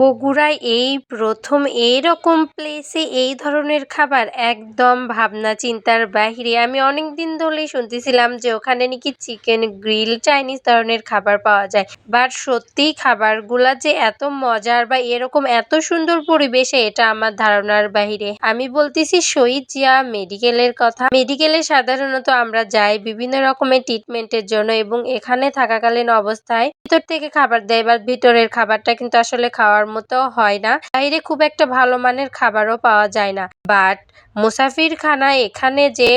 বগুড়ায় এই প্রথম এইরকম প্লেসে এই ধরনের খাবার একদম ভাবনা চিন্তার বাহিরে। আমি অনেক দিন ধরেই শুনতেছিলাম যে ওখানে নাকি চিকেন গ্রিল চাইনিজ ধরনের খাবার পাওয়া যায়। বাট সত্যিই খাবারগুলা যে এত মজার বা এরকম এত সুন্দর পরিবেশে এটা আমার ধারণার বাহিরে। আমি বলতেছি শহীদ জিয়া মেডিকেলের কথা। মেডিকেলে সাধারণত আমরা যাই বিভিন্ন রকমের ট্রিটমেন্টের জন্য এবং এখানে থাকাকালীন অবস্থায় ভিতর থেকে খাবার দেয় বা ভিতরের খাবারটা কিন্তু আসলে খাওয়ার মতো হয় না। বাইরে খুব একটা ভালো মানের খাবারও পাওয়া যায় না। বাট মুসাফির খানা এখানে যে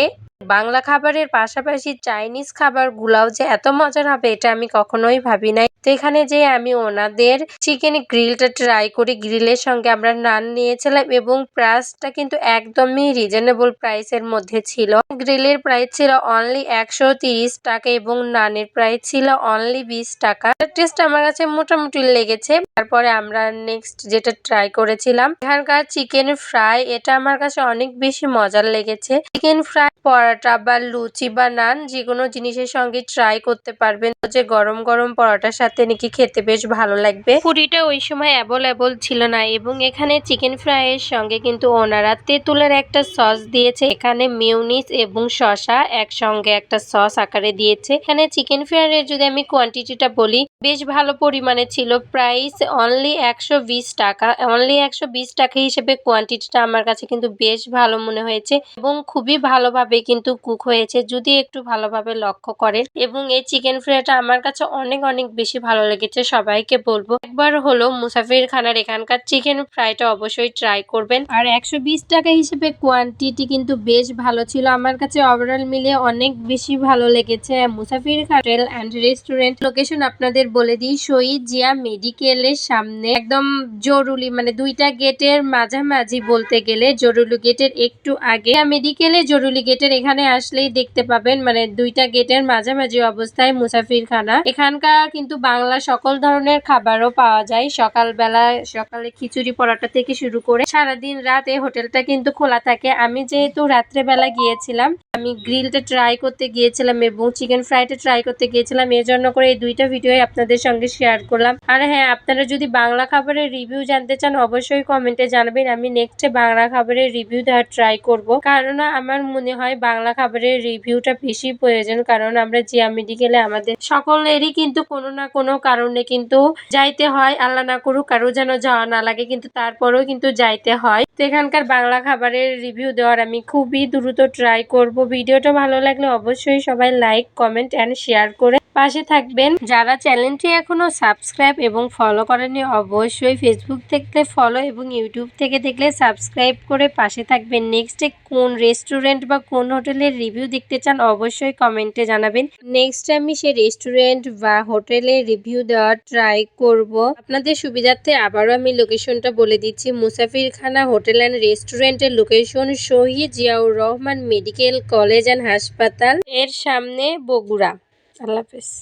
বাংলা খাবারের পাশাপাশি চাইনিজ খাবার গুলাও যে এত মজার হবে, এটা আমি কখনোই ভাবি নাই। তো এখানে যে আমি ওনাদের চিকেন গ্রিলটা ট্রাই করি, গ্রিলের সঙ্গে আমরা নান নিয়েছিলাম এবং প্রাইসটা কিন্তু একদমই রিজনেবল প্রাইসের মধ্যে ছিল। গ্রিলের প্রাইস ছিল অনলি একশো তিরিশ টাকা এবং নানের প্রাইস ছিল অনলি বিশ টাকা। টেস্ট আমার কাছে মোটামুটি লেগেছে। তারপরে আমরা নেক্সট যেটা ট্রাই করেছিলাম, এখানকার চিকেন ফ্রাই এটা আমার কাছে অনেক বেশি মজার লেগেছে। চিকেন ফ্রাই পরোটা বা লুচি বা নান যে কোনো জিনিসের সঙ্গে ট্রাই করতে পারবেন। যে গরম গরম পরোটার সাথে নাকি খেতে বেশ ভালো লাগবে। পুরিটা ওই সময় অ্যাভেলেবল ছিল না এবং এখানে চিকেন ফ্রাই এর সঙ্গে কিন্তু ওনারা তেঁতুলের একটা সস দিয়েছে। এখানে মিউনিস এবং শসা একসঙ্গে একটা সস আকারে দিয়েছে। এখানে চিকেন ফ্রাই এর যদি আমি কোয়ান্টিটিটা বলি বেশ ভালো পরিমাণে ছিল। প্রাইস অনলি একশো বিশ টাকা। অনলি একশো বিশ টাকা হিসেবে কোয়ান্টিটিটা আমার কাছে কিন্তু বেশ ভালো মনে হয়েছে এবং খুবই ভালোভাবে কিন্তু কুক হয়েছে, যদি একটু ভালোভাবে লক্ষ্য করেন। এবং এই চিকেন ফ্রাইটা আমার কাছে অনেক অনেক বেশি ভালো লেগেছে, সবাইকে বলব। একবার হলো মুসাফির খানার এখানকার চিকেন ফ্রাইটা অবশ্যই ট্রাই করবেন। আর একশো বিশ টাকা হিসেবে কোয়ান্টিটি কিন্তু বেশ ভালো ছিল। আমার কাছে ওভারঅল মিলে অনেক বেশি ভালো লেগেছে। মুসাফির হোটেল অ্যান্ড রেস্টুরেন্ট লোকেশন আপনাদের বলে দিই, শহীদ জিয়া মেডিকেলের সামনে একদম জরুরি মানে দুইটা গেটের মাঝামাঝি বলতে গেলে জরুরি গেটের একটু আগে। মেডিকেলে জরুরি গেটের এখানে আসলেই দেখতে পাবেন মানে দুইটা গেটের মাঝামাঝি অবস্থায় মুসাফির খানা এখানকার কিন্তু বাংলা সকল ধরনের খাবারও পাওয়া যায়। সকালবেলা সকালে খিচুড়ি পরোটা থেকে শুরু করে সারাদিন রাত এই হোটেলটা কিন্তু খোলা থাকে। আমি যেহেতু রাত্রেবেলা গিয়েছিলাম, আমি গ্রিলটা ট্রাই করতে গিয়েছিলাম এবং চিকেন ফ্রাইটা ট্রাই করতে গিয়েছিলাম এর জন্য করে এই দুইটা ভিডিও আপনাদের সঙ্গে শেয়ার করলাম। আর হ্যাঁ আপনারা যদি বাংলা খাবারের রিভিউ জানতে চান, অবশ্যই কমেন্টে জানাবেন। আমি নেক্সটে বাংলা খাবারের রিভিউ দেওয়ার ট্রাই করব। কারণ আমার মনে হয় বাংলা খাবারের রিভিউটা বেশি প্রয়োজন। কারণ আমরা জিয়া মেডিকেলে আমাদের সকলেরই কিন্তু কোনো না কোনো কারণে কিন্তু যাইতে হয়। আল্লাহ না করুক, কারও যেন যাওয়া না লাগে, কিন্তু তারপরেও কিন্তু যাইতে হয়। তো এখানকার বাংলা খাবারের রিভিউ দেওয়ার আমি খুবই দ্রুত ট্রাই করব। ভিডিওটা ভালো লাগলে অবশ্যই সবাই লাইক কমেন্ট অ্যান্ড শেয়ার করে পাশে থাকবেন। যারা চ্যানেলটি এখনও সাবস্ক্রাইব এবং ফলো করেনি অবশ্যই ফেসবুক থেকে ফলো এবং ইউটিউব থেকে দেখলে সাবস্ক্রাইব করে পাশে থাকবেন। নেক্সটে কোন রেস্টুরেন্ট বা কোন হোটেলের রিভিউ দেখতে চান অবশ্যই কমেন্টে জানাবেন। নেক্সট আমি সে রেস্টুরেন্ট বা হোটেলের রিভিউ দেওয়ার ট্রাই করব। আপনাদের সুবিধার্থে আবারও আমি লোকেশনটা বলে দিচ্ছি। মুসাফিরখানা হোটেল অ্যান্ড রেস্টুরেন্টের location Shaheed Ziaur Rahman medical college and হাসপাতাল। এর সামনে বগুড়া। আল্লাহ হাফেজ।